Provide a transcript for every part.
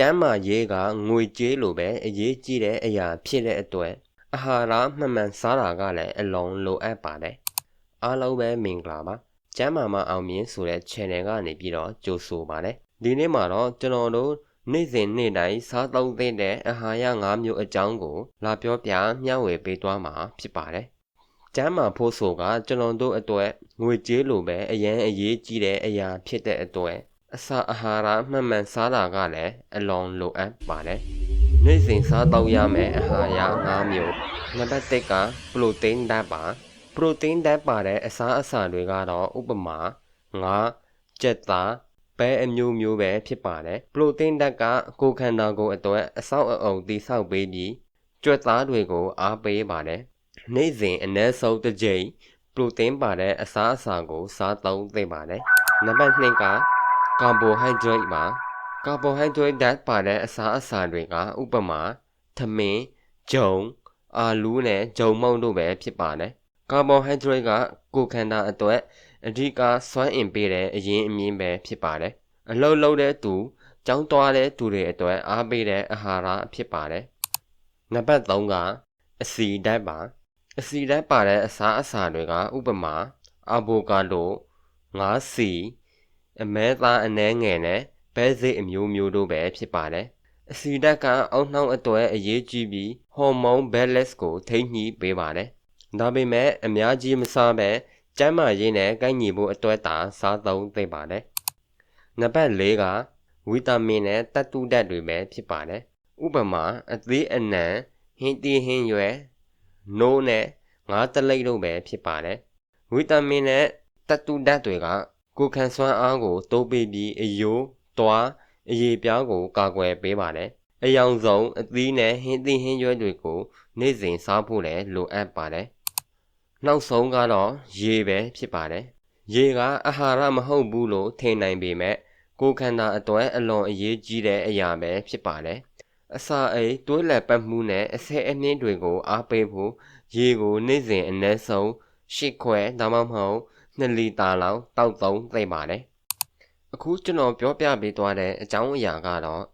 ကျမ်းမာရေးကငွေကြေးလိုပဲအရေးကြီးတဲ့အရာဖြစ်တဲ့အတွက်အာဟာရမှန်မှန်စားတာကလည်းအလွန်လိုအပ်ပါတယ်အားလုံးပဲမင်္ဂလာပါကျမ်းမာမအောင်မြင်ဆိုတဲ့ channel ကနေပြီးတော့ကြိုဆိုပါတယ်ဒီနေ့မှာတော့ကျွန်တော်တို့နေ့စဉ်နေ့တိုင်းစားသုံးသင့်တဲ့အာဟာရ၅မျိုးအကြောင်းကို လာပြောပြမျှဝေပေးသွားမှာဖြစ်ပါတယ်ကျမ်းမာဖို့ဆိုကကျွန်တော်တို့အတွက်ငွေကြေးလိုပဲအရန်အရေးကြီးတဲ့အရာဖြစ်တဲ့အတွက် အစာအာဟာရမှန်မှန်စားတာကလည်းအလွန်လိုအပ်ပါတယ်။နေ့စဉ်စားတော့ရမယ့်အာဟာရ၅မျိုးနံပါတ်၁ကပရိုတိန်းဓာတ်ပါပရိုတိန်းဓာတ်ပါတဲ့အစာအစာတွေကတော့ဥပမာငါးကြက်သားပဲအမျိုးမျိုးပဲဖြစ်ပါတယ်ပရိုတင်းဓာတ်ကကိုယ်ခန္ဓာကိုယ်အတွက်အဆောက်အအုံတည်ဆောက်ပေးပြီးကြွက်သားတွေကိုအားပေးပါတယ်နေ့စဉ်အနည်းဆုံးတစ်ကြိမ်ပရိုတင်းပါတဲ့အစာအစာကိုစားသုံးသင့်ပါတယ်နံပါတ်2က ကာဘိုဟိုက်ဒရိတ်ပါကာဘိုဟိုက်ဒရိတ်ဓာတ်ပါတဲ့အစာအစာတွေကဥပမာသမင်းဂျုံအာလူးနဲ့ဂျုံမုံတို့ပဲဖြစ်ပါတယ်ကာဘိုဟိုက်ဒရိတ်ကကိုယ်ခန္ဓာအတွက်အဓိကစွမ်းအင်ပေးတဲ့အရင်းအမြစ်ပဲဖြစ်ပါတယ်အလုတ်လုံးတဲ့သူကြောင်းသွားတဲ့သူတွေအတွက်အားပေးတဲ့အာဟာရဖြစ်ပါတယ်နံပါတ်3ကအစီဓာတ်ပါအစီဓာတ်ပါတဲ့အစားအစာတွေကဥပမာအာဗိုကာဒိုငါးစီ အမဲသားအနှဲငယ်နဲ့ဘဲစိတ်အမျိုးမျိုးတို့ပဲဖြစ်ပါတယ်အစီဓာတ်ကအောက်နှောင်းအတွက်အရေးကြီးပြီးဟော်မုန်းဘယ်လက်စ်ကိုထိန်းညှိပေးပါတယ်ဒါပေမဲ့အများကြီးမစားဘဲကျန်းမာရေးနဲ့ကိုက်ညီဖို့အတွက်သာစားသုံးသင့်ပါတယ်နံပါတ်၄ကဝီတာမင်နဲ့တက်တူဓာတ်တွေပဲဖြစ်ပါတယ်ဥပမာအသေးအနံဟင်းတီဟင်းရွယ်နိုးနဲ့ငါးတလိပ်တို့ပဲဖြစ်ပါတယ်ဝီတာမင်နဲ့တက်တူဓာတ်တွေက ကိုခံစွမ်းအားကိုတိုးပေးပြီးအယိုးတွားအရေပြားကိုကာကွယ်ပေးပါတယ်အယောင်ဆုံးအသီးနဲ့ဟင်းသီးဟင်းရွက်တွေကိုနေ့စဉ်စားဖို့လည်းလိုအပ်ပါတယ်နောက်ဆုံးကတော့ရေပဲဖြစ်ပါတယ်ရေကအာဟာရမဟုတ်ဘူးလို့ထင်နိုင်ပေမဲ့ကိုယ်ခန္ဓာအတွက်အလွန်အရေးကြီးတဲ့အရာပဲဖြစ်ပါတယ်အစာအိမ်တွဲလက်ပတ်မှုနဲ့အဆဲအနှင်းတွေကိုအားပေးဖို့ရေကိုနေ့စဉ်အနည်းဆုံး၈ခွဲဒါမှမဟုတ် 2လီတာလောက်တောက်သုံးသိပါတယ်အခုကျွန်တော်ပြောပြပေးသွားတဲ့အကြောင်းအရာကတော့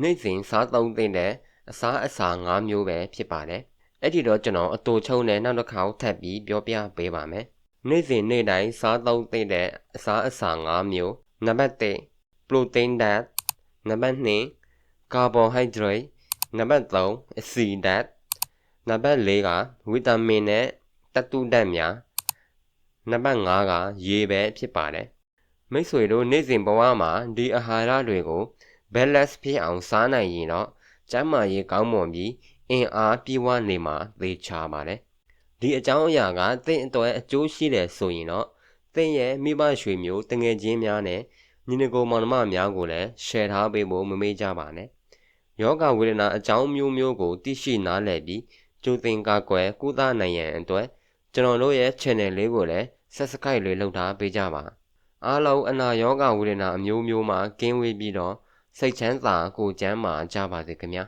နေ့စဉ်စားသုံးသင့်တဲ့အစားအစာ၅မျိုးပဲဖြစ်ပါတယ်အဲ့ဒီတော့ကျွန်တော်အတူချုံနဲ့နောက်တစ်ခါထပ်ပြီးပြောပြပေးပါမယ်နေ့စဉ်နေ့တိုင်းစားသုံးသင့်တဲ့အစားအစာ၅မျိုးနံပါတ်1 protein diet နံပါတ်2 carbohydrate နံပါတ်3 acid diet နံပါတ်4ကဗီတာမင်နဲ့တတုဓာတ်များ နံပါတ်5ကရေပဲဖြစ်ပါတယ်မိတ်ဆွေတို့နေ့စဉ်ဘဝမှာဒီအာဟာရတွေကို balance ဖြစ်အောင်စားနိုင်ရင်တော့ကျန်းမာရေးကောင်းမွန်ပြီးအင်အားပြည့်ဝနေမှာသေချာပါတယ်ဒီအကြောင်းအရာကသင်အတွက်အကျိုးရှိတယ်ဆိုရင်တော့သင်ရဲ့မိဘရွှေမျိုးတငယ်ချင်းများနဲ့ညီနကိုမောင်နှမများကိုလည်း share ထားပေးဖို့မမေ့ကြပါနဲ့ယောဂဝေဒနာအကြောင်းမျိုးမျိုးကိုသိရှိနားလည်ပြီးကြိုတင်ကာကွယ်ကုသနိုင်ရန်အတွက် ကျွန်တော်တို့ရဲ့ channel လေးကိုလည်း subscribe လေးလုပ်ထားပေးကြပါအားလုံးအနာယောဂဝေဒနာအမျိုးမျိုးမှာကင်းဝေးပြီးတော့စိတ်ချမ်းသာကိုယ်ကျန်းမာကြပါစေခင်ဗျာ